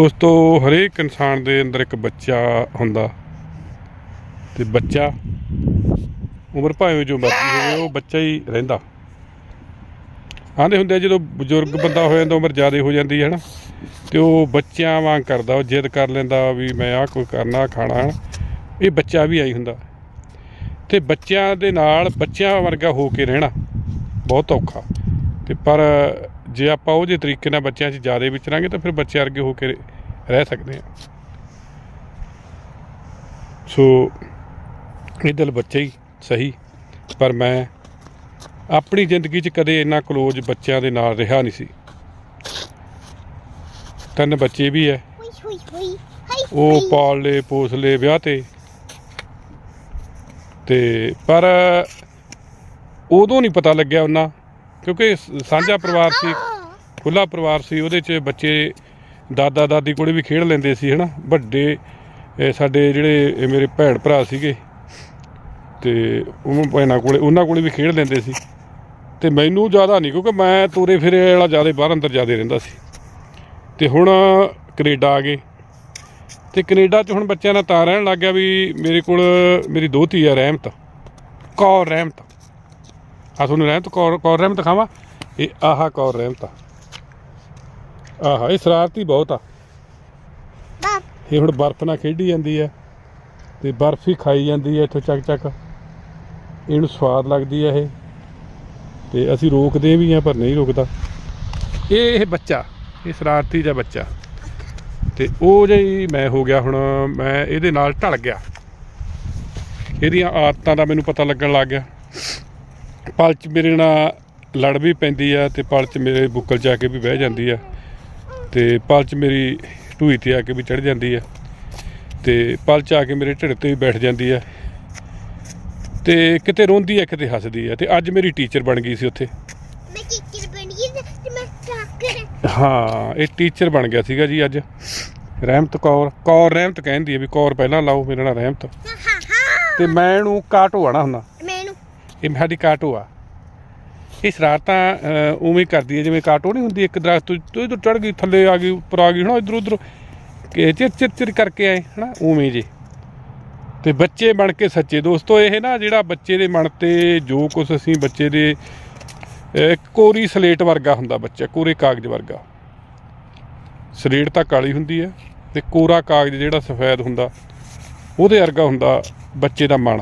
ਦੋਸਤੋ ਹਰੇਕ ਇਨਸਾਨ ਦੇ ਅੰਦਰ ਇੱਕ ਬੱਚਾ ਹੁੰਦਾ। ਤੇ ਬੱਚਾ ਉਮਰ ਭਾਵੇਂ ਜੋ ਮਰਜ਼ੀ ਹੋਵੇ, ਉਹ ਬੱਚਾ ਹੀ ਰਹਿੰਦਾ। ਆਂਦੇ ਹੁੰਦੇ ਆ, ਜਦੋਂ ਬਜ਼ੁਰਗ ਬੰਦਾ ਹੋ ਜਾਂਦਾ, ਉਮਰ ਜ਼ਿਆਦਾ ਹੋ ਜਾਂਦੀ ਹੈ ਨਾ, ਤੇ ਉਹ ਬੱਚਿਆਂ ਵਾਂਗ ਕਰਦਾ, ਉਹ ਜਿੱਦ ਕਰ ਲੈਂਦਾ ਵੀ ਮੈਂ ਆਹ ਕੋਈ ਕਰਨਾ ਖਾਣਾ ਇਹ ਬੱਚਾ ਵੀ ਆਈ ਹੁੰਦਾ। ਤੇ ਬੱਚਿਆਂ ਦੇ ਨਾਲ ਬੱਚਿਆਂ ਵਰਗਾ ਹੋ ਕੇ ਰਹਿਣਾ ਬਹੁਤ ਔਖਾ। ਤੇ ਪਰ ਜੇ ਆਪਾਂ ਉਹ ਜਿਹੇ ਤਰੀਕੇ ਨਾਲ ਬੱਚਿਆਂ 'ਚ ਜ਼ਿਆਦਾ ਵਿਚਰਾਂਗੇ ਤਾਂ ਫਿਰ ਬੱਚੇ ਅਰਗੇ ਹੋ ਕੇ ਰਹਿ ਸਕਦੇ ਆ। ਸੋ ਇਹ ਦਿਲ ਬੱਚੇ ਹੀ ਸਹੀ, ਪਰ ਮੈਂ ਆਪਣੀ ਜ਼ਿੰਦਗੀ 'ਚ ਕਦੇ ਇੰਨਾ ਕਲੋਜ਼ ਬੱਚਿਆਂ ਦੇ ਨਾਲ ਰਿਹਾ ਨਹੀਂ ਸੀ। ਤਿੰਨ ਬੱਚੇ ਵੀ ਐ। ਉਹ ਪਾਲ ਲਏ ਪੋਸ ਲਏ ਵਿਆਹ ਤੇ। ਤੇ ਪਰ ਉਦੋਂ ਨਹੀਂ ਪਤਾ ਲੱਗਿਆ ਉਹਨਾਂ ਕਿਉਂਕਿ ਸਾਂਝਾ ਪਰਿਵਾਰ ਸੀ ਖੁੱਲਾ ਪਰਿਵਾਰ ਸੀ, ਉਹਦੇ 'ਚ ਬੱਚੇ, ਦਾਦਾ, ਦਾਦੀ ਕੋਲੇ ਵੀ ਖੇਡ ਲੈਂਦੇ ਸੀ, ਹਨਾ? ਵੱਡੇ ਸਾਡੇ ਜਿਹੜੇ ਮੇਰੇ ਭੈਣ ਭਰਾ ਸੀਗੇ, ਤੇ ਉਹਨਾਂ ਭੈਣਾਂ ਕੋਲੇ, ਉਹਨਾਂ ਕੋਲੇ ਵੀ ਖੇਡ ਲੈਂਦੇ ਸੀ। ਤੇ ਮੈਨੂੰ ਜ਼ਿਆਦਾ ਨਹੀਂ, ਕਿਉਂਕਿ ਮੈਂ ਤੋਰੇ ਫਿਰੇ ਵਾਲਾ ਜ਼ਿਆਦਾ ਬਾਹਰ ਅੰਦਰ ਜ਼ਿਆਦਾ ਰਹਿੰਦਾ ਸੀ। ਤੇ ਹੁਣ ਕੈਨੇਡਾ ਆ ਗਏ। ਤੇ ਕੈਨੇਡਾ 'ਚ ਹੁਣ ਬੱਚਿਆਂ ਨਾਲ ਤਾਂ ਰਹਿਣ ਲੱਗ ਗਿਆ ਵੀ ਮੇਰੇ ਕੋਲ, ਮੇਰੀ ਦੋਤੀ ਆ ਰਹਿਮਤ, ਕੌਰ ਰਹਿਮਤ। ਆ ਤੁਹਾਨੂੰ ਰਹਿਮਤ ਕੌਰ ਕੌਰ ਰਹਿਮਤ ਖਾਵਾ ਇਹ ਆਹਾ ਕੌਰ ਰਹਿਮਤ ਆ ਆਹਾ ਇਹ ਸ਼ਰਾਰਤੀ ਬਹੁਤ ਆ। ਇਹ ਹੁਣ ਬਰਫ਼ ਨਾਲ ਖੇਡੀ ਜਾਂਦੀ ਹੈ ਤੇ ਬਰਫ਼ ਹੀ ਖਾਈ ਜਾਂਦੀ ਹੈ ਇੱਥੋਂ ਚੱਕ ਚੱਕ। ਇਹਨੂੰ ਸਵਾਦ ਲੱਗਦੀ ਹੈ ਇਹ। ਤੇ ਅਸੀਂ ਰੋਕਦੇ ਵੀ ਆ ਪਰ ਨਹੀਂ ਰੁਕਦਾ। ਇਹ ਇਹ ਬੱਚਾ ਇਹ ਸ਼ਰਾਰਤੀ ਜਿਹਾ ਬੱਚਾ। ਤੇ ਉਹ ਜਿਹੀ ਮੈਂ ਹੋ ਗਿਆ ਹੁਣ ਮੈਂ ਇਹਦੇ ਨਾਲ ਢਲ ਗਿਆ। ਇਹਦੀਆਂ ਆਦਤਾਂ ਦਾ ਮੈਨੂੰ ਪਤਾ ਲੱਗਣ ਲੱਗ ਗਿਆ। ਪਲ ਚ ਮੇਰੇ ਨਾਲ ਲੜ ਵੀ ਪੈਂਦੀ ਆ ਤੇ ਪਲ ਚ ਮੇਰੇ ਬੁੱਕਲ ਚ ਆ ਕੇ ਵੀ ਬਹਿ ਜਾਂਦੀ ਆ। ਤੇ ਪਲ ਚ ਮੇਰੀ ਢੂਈ ਤੇ ਆ ਕੇ ਵੀ ਚੜ ਜਾਂਦੀ ਆ। ਤੇ ਪਲ ਚ ਆ ਕੇ ਮੇਰੇ ਢਿੱਡ ਤੇ ਵੀ ਬੈਠ ਜਾਂਦੀ ਆ। ਤੇ ਕਿਤੇ ਰੋਂਦੀ ਆ ਕਿਤੇ ਹੱਸਦੀ ਆ। ਤੇ ਅੱਜ ਮੇਰੀ ਟੀਚਰ ਬਣ ਗਈ ਸੀ ਉੱਥੇ। ਮੈਂ ਟੀਚਰ ਬਣ ਗਈ ਤੇ ਮੈਂ ਟਾਕਰ ਹਾਂ ਇਹ ਟੀਚਰ ਬਣ ਗਿਆ ਸੀਗਾ ਜੀ ਅੱਜ। ਰਹਿਮਤ ਕੌਰ ਕੌਰ ਰਹਿਮਤ ਕਹਿੰਦੀ ਆ ਵੀ ਕੌਰ ਪਹਿਲਾਂ ਲਾਓ ਮੇਰਾ ਨਾਮ ਰਹਿਮਤ। ਤੇ ਮੈਂ ਇਹਨੂੰ ਕਾਟੋ ਆਣਾ ਹੁੰਦਾ। ਇਹ ਸਾਡੀ ਕਾਟੋ ਆ। ਇਹ ਸ਼ਰਾਰਤਾਂ ਅਹ, ਉਵੇਂ ਕਰਦੀ ਹੈ ਜਿਵੇਂ ਕਾਟੋ ਨਹੀਂ ਹੁੰਦੀ ਇੱਕ ਦਰਖਤ ਤੋਂ ਇਧਰ ਚੜ ਗਈ ਥੱਲੇ ਆ ਗਈ ਉੱਪਰ ਆ ਗਈ ਹਨਾ ਇਧਰ ਉਧਰ। ਕਿ ਚਿਰ ਚਿਰ ਚਿਰ ਕਰਕੇ ਆਏ ਹਨਾ ਉਵੇਂ ਜੇ। ਤੇ ਬੱਚੇ ਬਣ ਕੇ ਸੱਚੇ। ਦੋਸਤੋ ਇਹ ਨਾ ਜਿਹੜਾ ਬੱਚੇ ਦੇ ਮਨ ਤੇ ਜੋ ਕੁਝ ਅਸੀਂ ਬੱਚੇ ਦੇ ਕੋਰੀ ਸਲੇਟ ਵਰਗਾ ਹੁੰਦਾ ਬੱਚਾ ਕੋਰੇ ਕਾਗਜ਼ ਵਰਗਾ। ਸਲੇਟ ਤਾਂ ਕਾਲੀ ਹੁੰਦੀ ਹੈ ਤੇ ਕੋਰਾ ਕਾਗਜ਼ ਜਿਹੜਾ ਸਫੈਦ ਹੁੰਦਾ ਉਹਦੇ ਵਰਗਾ ਹੁੰਦਾ ਬੱਚੇ ਦਾ ਮਨ।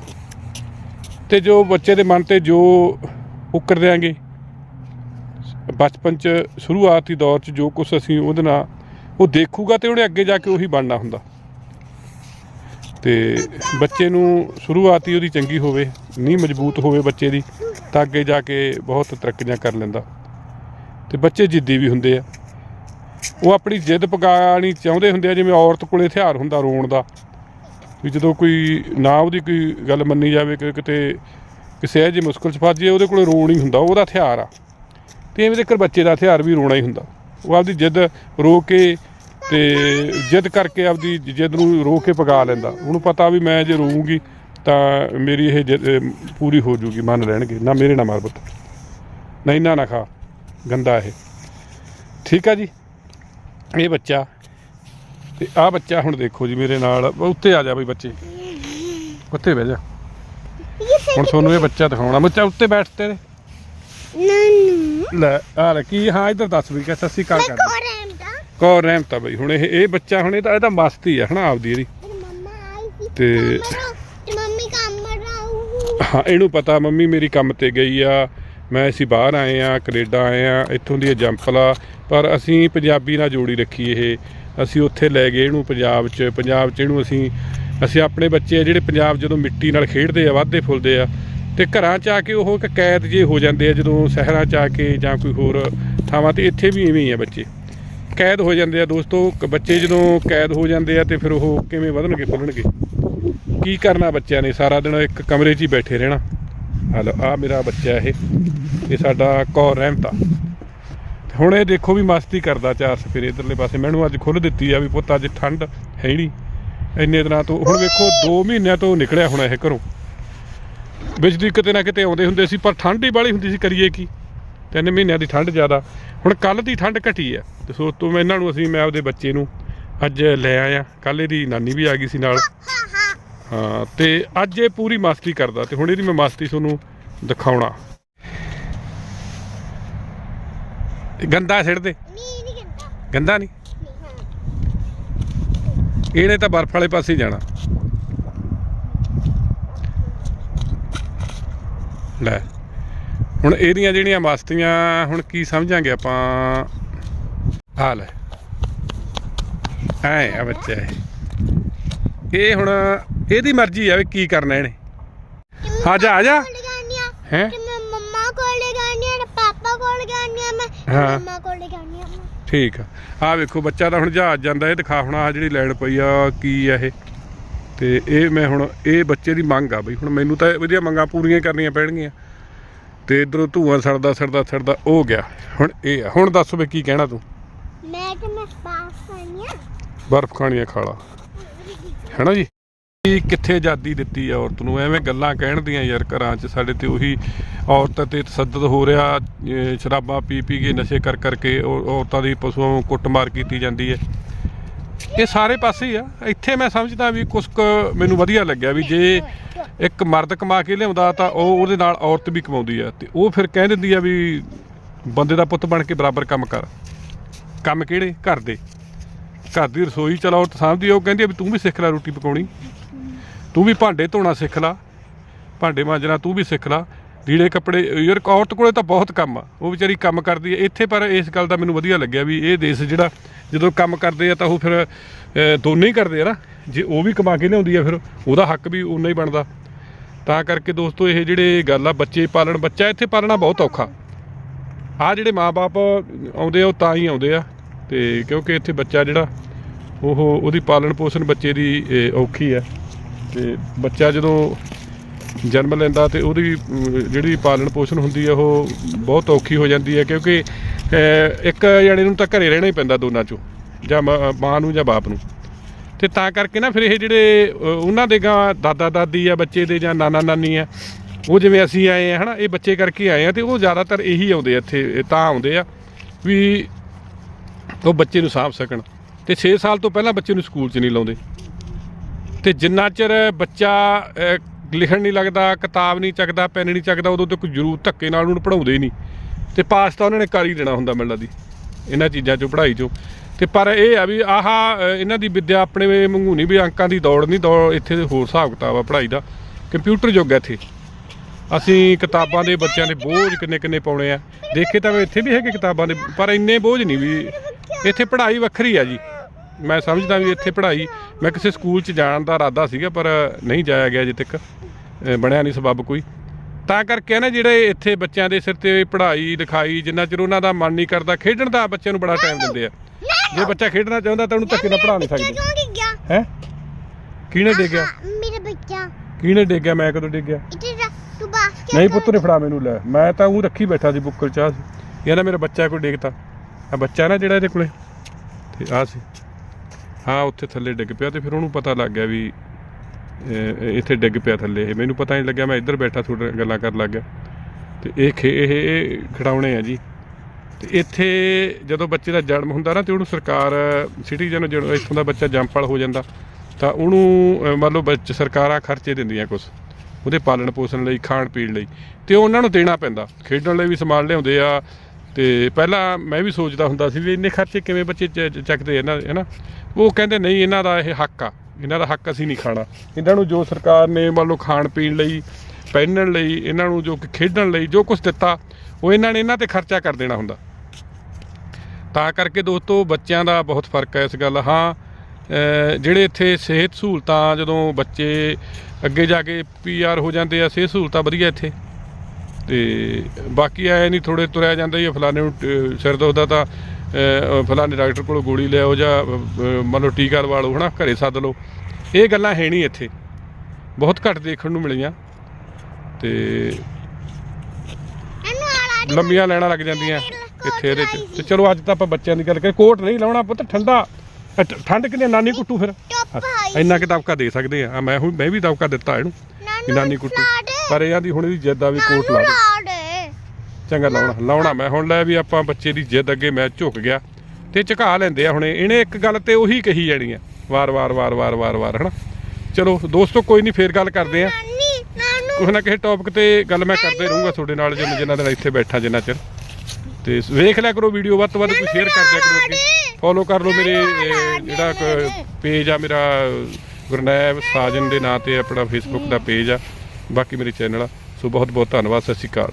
ਤੇ ਜੋ ਬੱਚੇ ਦੇ ਮਨ ਤੇ ਜੋ ਉਕਰ ਦਿਆਂਗੇ। ਬਚਪਨ ਚ ਸ਼ੁਰੂਆਤੀ ਦੌਰ ਚ ਜੋ ਕੁਝ ਅਸੀਂ ਉਹਦੇ ਨਾਲ, ਉਹ ਦੇਖੂਗਾ ਤੇ ਉਹਨੇ ਅੱਗੇ ਜਾ ਕੇ ਉਹੀ ਬਣਨਾ ਹੁੰਦਾ। ਤੇ ਬੱਚੇ ਨੂੰ ਸ਼ੁਰੂਆਤੀ ਉਹਦੀ ਚੰਗੀ ਹੋਵੇ, ਨਹੀਂ ਮਜ਼ਬੂਤ ਹੋਵੇ ਬੱਚੇ ਦੀ, ਤਾਂ ਅੱਗੇ ਜਾ ਕੇ ਬਹੁਤ ਤਰੱਕੀਆਂ ਕਰ ਲੈਂਦਾ। ਤੇ ਬੱਚੇ ਜਿੱਦੀ ਵੀ ਹੁੰਦੇ ਆ। ਉਹ ਆਪਣੀ ਜਿੱਦ ਪਗਾਣੀ ਚਾਹੁੰਦੇ ਹੁੰਦੇ ਆ, ਜਿਵੇਂ ਔਰਤ ਕੋਲੇ ਹਥਿਆਰ ਹੁੰਦਾ ਰੋਣ ਦਾ। ਵੀ ਜਦੋਂ ਕੋਈ ਨਾ ਉਹਦੀ ਕੋਈ ਗੱਲ ਮੰਨੀ ਜਾਵੇ ਕਿ ਕਿਤੇ ਕਿਸੇ ਇਹੋ ਜਿਹੀ ਮੁਸ਼ਕਲ 'ਚ ਫਸ ਜਾਏ ਉਹਦੇ ਕੋਲੇ ਰੋਣ ਹੀ ਹੁੰਦਾ ਉਹਦਾ ਹਥਿਆਰ ਆ। ਤੇ ਐਵੇਂ ਦੇ ਬੱਚੇ ਦਾ ਹਥਿਆਰ ਵੀ ਰੋਣਾ ਹੀ ਹੁੰਦਾ। ਉਹ ਆਪਦੀ ਜਿੱਦ ਰੋ ਕੇ ਤੇ ਜਿੱਦ ਕਰਕੇ ਆਪਦੀ ਜਿੱਦ ਨੂੰ ਰੋ ਕੇ ਪਗਾ ਲੈਂਦਾ। ਉਹਨੂੰ ਪਤਾ ਵੀ ਮੈਂ ਜੇ ਰੋਊਂਗੀ ਤਾਂ ਮੇਰੀ ਇਹ ਜਿੱਦ, ਪੂਰੀ ਹੋ ਜੂਗੀ ਮੰਨ ਲੈਣਗੇ। ਨਾ ਮੇਰੇ ਨਾਲ ਮਾਰ ਪੁੱਤ। ਨਹੀਂ ਨਾ ਨਾ ਖਾ। ਗੰਦਾ ਇਹ। ਠੀਕ ਆ ਜੀ? ਇਹ ਬੱਚਾ ਤੇ ਆਹ ਬੱਚਾ ਹੁਣ ਦੇਖੋ ਜੀ ਮੇਰੇ ਨਾਲ ਉੱਤੇ ਆ ਜਾ ਬਈ ਬੱਚੇ। ਉੱਤੇ ਬਹਿ ਜਾ। ਹੁਣ ਤੁਹਾਨੂੰ ਇਹ ਬੱਚਾ ਦਿਖਾਉਣਾ। ਬੱਚਾ ਉੱਤੇ ਬੈਠ ਤੇਰੇ ਨਨੂ। ਲੈ ਆ ਲੈ ਕੀ ਹਾਂ ਇੱਧਰ ਦੱਸ ਵੀ ਕਿ ਅਕਾਲ ਮੈਂ ਕਰ ਕੌਰ ਰਹਿਮਤਾ ਬਈ ਹੁਣ ਇਹ ਇਹ ਬੱਚਾ ਹੁਣ ਇਹ ਤਾਂ ਇਹ ਤਾਂ ਮਸਤੀ ਆ ਹਨਾ ਆਪਦੀ ਇਹਦੀ। ਤੇ ਮੰਮੀ ਕੰਮ ਰਾਉ ਹਾਂ ਇਹਨੂੰ ਪਤਾ ਮੰਮੀ ਮੇਰੀ ਕੰਮ ਤੇ ਗਈ ਆ। ਮੈਂ ਅਸੀਂ ਬਾਹਰ ਆਏ ਆ ਕੈਨੇਡਾ ਆਏ ਆ ਇੱਥੋਂ ਦੀ ਐਗਜ਼ਾਮਪਲ ਆ। ਪਰ ਅਸੀਂ ਪੰਜਾਬੀ ਨਾਲ ਜੋੜੀ ਰੱਖੀ ਇਹ। ਅਸੀਂ ਉੱਥੇ ਲੈ ਗਏ ਇਹਨੂੰ ਪੰਜਾਬ 'ਚ ਪੰਜਾਬ 'ਚ ਇਹਨੂੰ ਅਸੀਂ ਅਸੀਂ ਆਪਣੇ ਬੱਚੇ ਆ ਜਿਹੜੇ ਪੰਜਾਬ ਜਦੋਂ ਮਿੱਟੀ ਨਾਲ ਖੇਡਦੇ ਆ ਵੱਧਦੇ ਫੁੱਲਦੇ ਆ, ਤੇ ਘਰਾਂ 'ਚ ਆ ਕੇ ਉਹ ਇੱਕ ਕੈਦ ਜੇ ਹੋ ਜਾਂਦੇ ਆ, ਜਦੋਂ ਸ਼ਹਿਰਾਂ 'ਚ ਆ ਕੇ ਜਾਂ ਕੋਈ ਹੋਰ ਥਾਵਾਂ ਤੇ, ਇੱਥੇ ਵੀ ਇਵੇਂ ਹੀ ਆ ਬੱਚੇ। ਕੈਦ ਹੋ ਜਾਂਦੇ ਆ ਦੋਸਤੋ, ਕ- ਬੱਚੇ ਜਦੋਂ ਕੈਦ ਹੋ ਜਾਂਦੇ ਆ ਤੇ ਫਿਰ ਉਹ ਕਿਵੇਂ ਵਧਣਗੇ, ਫੁੱਲਣਗੇ? ਕੀ ਕਰਨਾ ਬੱਚਿਆਂ ਨੇ? ਸਾਰਾ ਦਿਨ ਇੱਕ ਕਮਰੇ 'ਚ ਹੀ ਬੈਠੇ ਰਹਿਣਾ। ਹਲੋ ਆ ਮੇਰਾ ਬੱਚਾ ਇਹ ਇਹ ਸਾਡਾ ਕੌਰ ਰਹਿਮਤਾ। ਹੁਣ ਇਹ ਦੇਖੋ ਵੀ ਮਸਤੀ ਕਰਦਾ ਚਾਰ ਸਫੇਰੇ ਇਧਰਲੇ ਪਾਸੇ। ਮੈਨੂੰ ਅੱਜ ਖੁੱਲ ਦਿੱਤੀ ਆ ਵੀ ਪੁੱਤ ਅੱਜ ਠੰਡ ਹੈ ਹੀ ਨਹੀਂ। ਇੰਨੇ ਦਿਨਾਂ ਤੋਂ ਹੁਣ ਵੇਖੋ 2 ਮਹੀਨਿਆਂ ਤੋਂ ਨਿਕਲਿਆ ਹੁਣ ਇਹ ਘਰੋਂ। ਵਿੱਚ ਦੀ ਕਿਤੇ ਨਾ ਕਿਤੇ ਆਉਂਦੇ ਹੁੰਦੇ ਸੀ, ਪਰ ਠੰਡ ਹੀ ਬਾਲੀ ਹੁੰਦੀ ਸੀ, ਕਰੀਏ ਕੀ? ਤਿੰਨ ਮਹੀਨਿਆਂ ਦੀ ਠੰਡ ਜ਼ਿਆਦਾ। ਹੁਣ ਕੱਲ ਦੀ ਠੰਡ ਘਟੀ ਆ। ਤੇ ਸੋ ਤੋਂ ਇਹਨਾਂ ਨੂੰ ਅਸੀਂ, ਮੈਂ ਆਪਦੇ ਬੱਚੇ ਨੂੰ ਅੱਜ ਲੈ ਆਇਆ। ਕੱਲ ਇਹਦੀ ਨਾਨੀ ਵੀ ਆ ਗਈ ਸੀ ਨਾਲ। ਹਾਂ ਹਾਂ ਹਾਂ, ਤੇ ਅੱਜ ਇਹ ਪੂਰੀ ਮਸਤੀ ਕਰਦਾ। ਤੇ ਹੁਣ ਇਹਦੀ ਮੈਂ ਮਸਤੀ ਤੁਹਾਨੂੰ ਦਿਖਾਉਣਾ ਇਹ ਗੰਦਾ ਛੱਡ ਦੇ ਨਹੀਂ ਗੰਦਾ। ਨਹੀਂ? ਇਹਨੇ ਤਾਂ ਬਰਫ ਵਾਲੇ ਪਾਸੇ ਜਾਣਾ। ਲੈ ਹੁਣ ਇਹਦੀਆਂ ਜਿਹੜੀਆਂ ਮਸਤੀਆਂ ਹੁਣ ਕੀ ਸਮਝਾਂਗੇ ਆਪਾਂ? ਆ ਲੈ। ਐ ਆ ਬੱਚਾ। ਇਹ ਹੁਣ ਇਹਦੀ ਮਰਜ਼ੀ ਆ ਵੀ ਕੀ ਕਰਨਾ ਇਹਨੇ। ਆ ਜਾ ਆ ਜਾ। ਹੈ ਤੇ ਮੈਂ ਮੰਮਾ ਕੋਲ ਗਾਨੀ ਆ ਤੇ ਪਾਪਾ ਕੋਲ ਗਾਨੀ ਆ ਮੈਂ ਹਾਂ। ਮੰਮਾ ਕੋਲ ਗਾਨੀ ਆ ਮੈਂ ਠੀਕ ਆ। ਆ ਵੇਖੋ ਬੱਚਾ ਤਾਂ ਹੁਣ ਜਹਾਜ਼ ਜਾਂਦਾ ਇਹ ਦਿਖਾ ਹੁਣ ਆ ਜਿਹੜੀ ਲੈਣ ਪਈ ਆ ਕੀ ਆ ਇਹ। ਤੇ ਇਹ ਮੈਂ ਹੁਣ ਇਹ ਬੱਚੇ ਦੀ ਮੰਗ ਆ ਬਈ। ਹੁਣ ਮੈਨੂੰ ਤਾਂ ਵਧੀਆ ਮੰਗਾਂ ਪੂਰੀਆਂ ਕਰਨੀਆਂ ਪੈਣਗੀਆਂ। ਤੇ ਇਧਰੋਂ ਧੂਆਂ ਸੜਦਾ ਸੜਦਾ ਸੜਦਾ ਉਹ ਗਿਆ। ਹੁਣ ਇਹ ਆ। ਹੁਣ ਦੱਸ ਵੇ ਕੀ ਕਹਿਣਾ ਤੂੰ? ਮੈਂ ਤੇ ਮੈਂ ਪਾਸ ਕਰਨੀ ਆ। ਬਰਫ਼ ਖਾਣੀ ਆ ਖਾਲਾ ਹੈਨਾ ਜੀ? ਕੀ ਕਿੱਥੇ ਆਜ਼ਾਦੀ ਦਿੱਤੀ ਆ ਔਰਤ ਨੂੰ? ਐਵੇਂ ਗੱਲਾਂ ਕਹਿਣ ਦੀਆਂ ਯਾਰ ਘਰਾਂ 'ਚ। ਸਾਡੇ ਤੇ ਉਹੀ ਔਰਤਾਂ ਤੇ ਤਸੱਦਦ ਹੋ ਰਿਹਾ ਸ਼ਰਾਬਾਂ ਪੀ ਪੀ ਕੇ ਨਸ਼ੇ ਕਰ ਕਰਕੇ ਔ- ਔਰਤਾਂ ਦੀ ਪਸ਼ੂਆਂ ਨੂੰ ਕੁੱਟਮਾਰ ਕੀਤੀ ਜਾਂਦੀ ਹੈ। ਇਹ ਸਾਰੇ ਪਾਸੇ ਹੀ ਆ। ਇੱਥੇ ਮੈਂ ਸਮਝਦਾ ਵੀ ਕੁਛ ਕੁ ਮੈਨੂੰ ਵਧੀਆ ਲੱਗਿਆ ਵੀ ਜੇ ਇੱਕ ਮਰਦ ਕਮਾ ਕੇ ਲਿਆਉਂਦਾ ਤਾਂ ਉਹ ਉਹਦੇ ਨਾਲ ਔਰਤ ਵੀ ਕਮਾਉਂਦੀ ਆ। ਤੇ ਉਹ ਫਿਰ ਕਹਿ ਦਿੰਦੀ ਆ ਵੀ ਬੰਦੇ ਦਾ ਪੁੱਤ ਬਣ ਕੇ ਬਰਾਬਰ ਕੰਮ ਕਰ। ਕੰਮ ਕਿਹੜੇ? ਘਰ ਦੇ। ਘਰ ਦੀ ਰਸੋਈ ਚਲਾ ਤਾਂ ਸਮਝਦੀ ਉਹ ਕਹਿੰਦੀ ਆ ਵੀ ਤੂੰ ਵੀ ਸਿੱਖ ਲੈ ਰੋਟੀ ਪਕਾਉਣੀ। ਤੂੰ ਵੀ ਭਾਂਡੇ ਧੋਣਾ ਸਿੱਖ ਲੈ, ਭਾਂਡੇ ਮਾਂਜਣਾ ਤੂੰ ਵੀ ਸਿੱਖ ਲੈ, ਲੀੜੇ ਕੱਪੜੇ, ਯਾਰ ਔਰਤ ਕੋਲੇ ਤਾਂ ਬਹੁਤ ਕੰਮ ਆ, ਉਹ ਵਿਚਾਰੀ ਕੰਮ ਕਰਦੀ ਹੈ ਇੱਥੇ ਪਰ ਇਸ ਗੱਲ ਦਾ ਮੈਨੂੰ ਵਧੀਆ ਲੱਗਿਆ ਵੀ ਇਹ ਦੇਸ਼ ਜਿਹੜਾ ਜਦੋਂ ਕੰਮ ਕਰਦੇ ਆ ਤਾਂ ਉਹ ਫਿਰ ਦੋਨੇ ਹੀ ਕਰਦੇ ਆ ਨਾ। ਜੇ ਉਹ ਵੀ ਕਮਾ ਕੇ ਲਿਆਉਂਦੀ ਆ ਫਿਰ ਉਹਦਾ ਹੱਕ ਵੀ ਉਨਾ ਹੀ ਬਣਦਾ। ਤਾਂ ਕਰਕੇ ਦੋਸਤੋ ਇਹ ਜਿਹੜੇ ਗੱਲ ਆ, ਬੱਚੇ ਪਾਲਣ, ਬੱਚਾ ਇੱਥੇ ਪਾਲਣਾ ਬਹੁਤ ਔਖਾ। ਆ ਜਿਹੜੇ ਮਾਪੇ ਆਉਂਦੇ ਆ, ਉਹ ਤਾਂ ਹੀ ਆਉਂਦੇ ਆ। ਤੇ ਕਿਉਂਕਿ ਇੱਥੇ ਬੱਚਾ ਜਿਹੜਾ, ਉਹ, ਉਹਦੀ ਪਾਲਣ ਪੋਸ਼ਣ ਬੱਚੇ ਦੀ ਔਖੀ ਹੈ ਤੇ ਬੱਚਾ ਜਦੋਂ ਜਨਮ ਲੈਂਦਾ ਤੇ ਉਹਦੀ ਜਿਹੜੀ ਪਾਲਣ ਪੋਸ਼ਣ ਹੁੰਦੀ ਹੈ ਉਹ ਬਹੁਤ ਔਖੀ ਹੋ ਜਾਂਦੀ ਹੈ ਕਿਉਂਕਿ ਇੱਕ ਜਣੇ ਨੂੰ ਤਾਂ ਘਰੇ ਰਹਿਣਾ ਹੀ ਪੈਂਦਾ ਦੋਨਾਂ ਚੋਂ, ਜਾਂ ਮ- ਮਾਂ ਨੂੰ ਜਾਂ ਬਾਪ ਨੂੰ। ਤੇ ਤਾਂ ਕਰਕੇ ਨਾ ਫਿਰ ਇਹ ਜਿਹੜੇ ਉਹਨਾਂ ਦੇ ਗਾਂ ਦਾਦਾ ਦਾਦੀ ਆ, ਬੱਚੇ ਦੇ ਜਾਂ ਨਾਨਾ ਨਾਨੀ ਆ, ਉਹ ਜਿਵੇਂ ਅਸੀਂ ਆਏ ਆ, ਹਨਾ, ਇਹ ਬੱਚੇ ਕਰਕੇ ਆਏ ਆ ਤੇ ਉਹ ਜ਼ਿਆਦਾਤਰ ਇਹੀ ਆਉਂਦੇ ਆ ਇੱਥੇ ਤਾਂ ਆਉਂਦੇ ਆ ਵੀ ਉਹ ਬੱਚੇ ਨੂੰ ਸਾਂਭ ਸਕਣ। ਤੇ 6 ਸਾਲ ਤੋਂ ਪਹਿਲਾਂ ਬੱਚੇ ਨੂੰ ਸਕੂਲ 'ਚ ਨਹੀਂ ਲਾਉਂਦੇ। ਤੇ ਜਿੰਨਾ ਚਿਰ ਬੱਚਾ ਲਿਖਣ ਨਹੀਂ ਲੱਗਦਾ, ਕਿਤਾਬ ਨਹੀਂ ਚੱਕਦਾ, ਪੈਨ ਨਹੀਂ ਚੱਕਦਾ, ਉਦੋਂ ਤੱਕ ਜ਼ਰੂਰ ਧੱਕੇ ਨਾਲ ਉਹਨੂੰ ਪੜਾਉਂਦੇ ਹੀ ਨਹੀਂ। ਤੇ ਪਾਸ ਤਾਂ ਉਹਨਾਂ ਨੇ ਕਰ ਹੀ ਦੇਣਾ ਹੁੰਦਾ ਮੈਨੂੰ ਦੀ, ਇਹਨਾਂ ਚੀਜ਼ਾਂ 'ਚੋਂ, ਪੜ੍ਹਾਈ 'ਚੋਂ। ਤੇ ਪਰ ਇਹ ਆ ਵੀ ਆਹ ਇਹਨਾਂ ਦੀ ਵਿੱਦਿਆ ਆਪਣੇ ਵੇ ਨਹੀਂ ਵੀ ਅੰਕਾਂ ਦੀ ਦੌੜ ਨਹੀਂ, ਦੌੜ ਇੱਥੇ ਹੋਰ ਹਿਸਾਬ ਕਿਤਾਬ ਆ ਪੜ੍ਹਾਈ ਦਾ, ਕੰਪਿਊਟਰ ਯੁੱਗ ਹੈ ਇੱਥੇ। ਅਸੀਂ ਕਿਤਾਬਾਂ ਦੇ ਬੱਚਿਆਂ ਦੇ ਬੋਝ ਕਿੰਨੇ ਕਿੰਨੇ ਪਾਉਣੇ ਆ। ਦੇਖੇ ਤਾਂ ਇੱਥੇ ਵੀ ਹੈਗੇ ਕਿਤਾਬਾਂ ਦੇ, ਪਰ ਇੰਨੇ ਬੋਝ ਨਹੀਂ ਵੀ, ਇੱਥੇ ਪੜ੍ਹਾਈ ਵੱਖਰੀ ਆ ਜੀ। ਮੈਂ ਸਮਝਦਾ ਵੀ ਇੱਥੇ ਪੜ੍ਹਾਈ ਮੈਂ ਕਿਸੇ ਸਕੂਲ 'ਚ ਜਾਣ ਦਾ ਇਰਾਦਾ ਸੀਗਾ ਪਰ ਨਹੀਂ ਜਾਇਆ ਗਿਆ ਅਜੇ ਤੱਕ। ਬਣਿਆ ਨਹੀਂ ਸਬਬ ਕੋਈ। ਤਾਂ ਕਰਕੇ ਨਾ ਜਿਹੜੇ ਇੱਥੇ ਬੱਚਿਆਂ ਦੇ ਸਿਰ ਤੇ ਪੜ੍ਹਾਈ ਲਿਖਾਈ ਜਿੰਨਾ ਚਿਰ ਉਹਨਾਂ ਦਾ ਮਨ ਨਹੀਂ ਕਰਦਾ ਖੇਡਣ ਦਾ ਬੱਚਿਆਂ ਨੂੰ ਬੜਾ ਟਾਈਮ ਦਿੰਦੇ ਆ। ਜੇ ਬੱਚਾ ਖੇਡਣਾ ਚਾਹੁੰਦਾ ਤਾਂ ਉਹਨੂੰ ਧੱਕੇ ਨਾਲ ਪੜ੍ਹਾ ਨਹੀਂ ਸਕਦੇ। ਕਿਉਂ ਡਿੱਗ ਗਿਆ। ਹੈ? ਕਿਹਨੇ ਡੇਗਿਆ ਹਾਂ, ਮੇਰਾ ਬੱਚਾ ਕਿਹਨੇ ਡੇਗਿਆ ਮੈਂ ਕਦੋਂ ਡੇਗਿਆ ਇੱਥੇ ਜਾ ਤੂੰ ਬਾਸਕਟ ਨਹੀਂ ਪੁੱਤ ਨੇ ਫੜਾ ਮੈਨੂੰ ਲੈ। ਮੈਂ ਤਾਂ ਉਹ ਰੱਖੀ ਬੈਠਾ ਸੀ ਬੁੱਕਲ ਚਾਹ ਸੀ। ਇਹ ਨਾ ਮੇਰਾ ਬੱਚਾ ਕੋਈ ਡੇਗਤਾ ਆ ਬੱਚਾ ਨਾ ਜਿਹੜਾ ਇਹਦੇ ਕੋਲੇ। ਤੇ ਆ ਸੀ। ਹਾਂ, ਉੱਥੇ ਥੱਲੇ ਡਿੱਗ ਪਿਆ ਤੇ ਫਿਰ ਉਹਨੂੰ ਪਤਾ ਲੱਗ ਗਿਆ ਵੀ ਇੱਥੇ ਡਿੱਗ ਪਿਆ ਥੱਲੇ। ਇਹ ਮੈਨੂੰ ਪਤਾ ਨਹੀਂ ਲੱਗਿਆ, ਮੈਂ ਇੱਧਰ ਬੈਠਾ ਤੁਹਾਡੇ ਨਾਲ ਗੱਲਾਂ ਕਰਨ ਲੱਗ ਗਿਆ। ਤੇ ਇਹ ਖੇ, ਇਹ ਇਹ ਖਿਡਾਉਣੇ ਆ ਜੀ। ਤੇ ਇੱਥੇ ਜਦੋਂ ਬੱਚੇ ਦਾ ਜਨਮ ਹੁੰਦਾ ਨਾ, ਤੇ ਉਹਨੂੰ ਸਰਕਾਰ, ਸਿਟੀਜ਼ਨ ਜਦੋਂ ਇੱਥੋਂ ਦਾ ਬੱਚਾ ਜੰਪਲ ਹੋ ਜਾਂਦਾ, ਤਾਂ ਉਹਨੂੰ ਮੰਨ ਲਓ ਬੱਚ, ਸਰਕਾਰਾਂ ਖਰਚੇ ਦਿੰਦੀਆਂ ਕੁਝ ਉਹਦੇ ਪਾਲਣ ਪੋਸ਼ਣ ਲਈ, ਖਾਣ ਪੀਣ ਲਈ। ਤੇ ਉਹਨਾਂ ਨੂੰ ਦੇਣਾ ਪੈਂਦਾ। ਖੇਡਣ ਲਈ ਵੀ ਸਮਾਨ ਲਿਆਉਂਦੇ ਆ। ਤੇ ਪਹਿਲਾਂ ਮੈਂ ਵੀ ਸੋਚਦਾ ਹੁੰਦਾ ਸੀ ਵੀ ਇੰਨੇ ਖਰਚੇ ਕਿਵੇਂ ਬੱਚੇ ਚ- ਚੱਕਦੇ ਇਹਨਾਂ ਹੈ ਨਾ ਉਹ ਕਹਿੰਦੇ ਨਹੀਂ, ਇਹਨਾਂ ਦਾ ਇਹ ਹੱਕ ਆ। ਇਹਨਾਂ ਦਾ ਹੱਕ ਅਸੀਂ ਨਹੀਂ ਖਾਣਾ। ਇਹਨਾਂ ਨੂੰ ਜੋ ਸਰਕਾਰ ਨੇ ਮੰਨ ਲਓ ਖਾਣ ਪੀਣ ਲਈ, ਪਹਿਨਣ ਲਈ, ਇਹਨਾਂ ਨੂੰ ਜੋ ਖੇਡਣ ਲਈ ਜੋ ਕੁਝ ਦਿੱਤਾ, ਉਹ ਇਹਨਾਂ ਨੇ ਇਹਨਾਂ ਤੇ ਖਰਚਾ ਕਰ ਦੇਣਾ ਹੁੰਦਾ। ਤਾਂ ਕਰਕੇ ਦੋਸਤੋ, ਬੱਚਿਆਂ ਦਾ ਬਹੁਤ ਫ਼ਰਕ ਹੈ ਇਸ ਗੱਲ ਹਾਂ ਜਿਹੜੇ ਇੱਥੇ ਸਿਹਤ ਸਹੂਲਤਾਂ, ਜਦੋਂ ਬੱਚੇ ਅੱਗੇ ਜਾ ਕੇ ਪੀਆਰ ਹੋ ਜਾਂਦੇ ਆ, ਸਿਹਤ ਸਹੂਲਤਾਂ ਵਧੀਆ ਇੱਥੇ। ਤੇ ਬਾਕੀ ਐ ਨਹੀਂ ਥੋੜੇ ਤੁਰਿਆ ਜਾਂਦਾ ਹੀ ਫਲਾਣੇ ਨੂੰ ਸਿਰ ਦੁਖਦਾ ਤਾਂ ਫਲਾਣੇ ਡਾਕਟਰ ਕੋਲੋਂ ਗੋਲੀ ਲਿਆਓ ਜਾਂ ਅਹ, ਮੰਨ ਲਓ ਟੀਕਾ ਲਵਾ ਲਓ ਹਨਾ ਘਰੇ ਸੱਦ ਲਓ। ਇਹ ਗੱਲਾਂ ਹੈ ਨਹੀਂ ਇੱਥੇ। ਬਹੁਤ ਘੱਟ ਦੇਖਣ ਨੂੰ ਮਿਲੀਆਂ। ਤੇ ਇਹਨੂੰ ਦੀ ਲੰਮੀਆਂ ਲੈਣਾ ਲੱਗ ਜਾਂਦੀਆਂ ਇੱਥੇ ਇਹਦੇ ਚ। ਤੇ ਚਲੋ ਅੱਜ ਤਾਂ ਆਪਾਂ ਬੱਚਿਆਂ ਦੀ ਗੱਲ ਕਰੀਏ। ਕੋਟ ਨਹੀਂ ਲਾਉਣਾ ਪੁੱਤ ਠੰਡਾ। ਠੰਡ ਕਿਨੇ ਨਾਨੀ ਕੁੱਟੂ ਫਿਰ। ਇੰਨਾ ਕਿ ਦਬਕਾ ਦੇ ਸਕਦੇ ਆ। ਮੈਂ ਹੁਣ ਮੈਂ ਵੀ ਦਬਕਾ ਦਿੱਤਾ ਇਹਨੂੰ। ਨਾਨੀ ਕੁੱਟੂ। ਪਰ ਇਹ ਆਂਦੀ ਹੁਣ ਇਹਦੀ ਜਿੱਦ ਵੀ ਕੋਟ ਲਾ ਦੇ। ਚੰਗਾ ਲਾਉਣਾ ਲਾਉਣਾ ਮੈਂ। ਹੁਣ ਲੈ ਵੀ ਆਪਾਂ ਬੱਚੇ ਦੀ ਜਿੱਦ ਅੱਗੇ ਮੈਂ ਝੁਕ ਗਿਆ ਤੇ ਝੁਕਾ ਲੈਂਦੇ ਆ ਹੁਣੇ ਇਹਨੇ ਇੱਕ ਗੱਲ ਤੇ ਉਹੀ ਕਹੀ ਜਾਣੀ ਆ। ਵਾਰ-ਵਾਰ ਵਾਰ-ਵਾਰ ਵਾਰ-ਵਾਰ ਹਨਾ? ਚਲੋ ਦੋਸਤੋ ਕੋਈ ਨਹੀਂ ਫੇਰ ਗੱਲ ਕਰਦੇ ਆ। ਕੁਛ ਨਾ ਕਿਸੇ ਟੌਪਿਕ ਤੇ ਗੱਲ ਮੈਂ ਕਰਦੇ ਰਹੂੰਗਾ ਤੁਹਾਡੇ ਨਾਲ ਜਿੰਨਾ ਜਿੰਨਾ ਦਿਨ ਇੱਥੇ ਬੈਠਾ ਜਿੰਨਾ ਚਿਰ। ਤੇ ਵੇਖ ਲਿਆ ਕਰੋ ਵੀਡੀਓ ਵੱਧ ਤੋਂ ਵੱਧ ਕੋਈ ਸ਼ੇਅਰ ਕਰ ਦਿਆ ਕਰੋ ਅੱਗੇ। ਫੋਲੋ ਕਰ ਲਓ ਮੇਰੇ ਜਿਹੜਾ ਪੇਜ ਆ ਮੇਰਾ ਗੁਰਨੈਬ ਸਾਜਨ ਦੇ ਨਾਂ ਤੇ ਆਪਣਾ ਫੇਸਬੁੱਕ ਦਾ ਪੇਜ ਆ। ਬਾਕੀ ਮੇਰੇ ਚੈਨਲ ਆ। ਸੋ ਬਹੁਤ ਬਹੁਤ ਧੰਨਵਾਦ ਸਤਿ ਸ਼੍ਰੀ ਅਕਾਲ।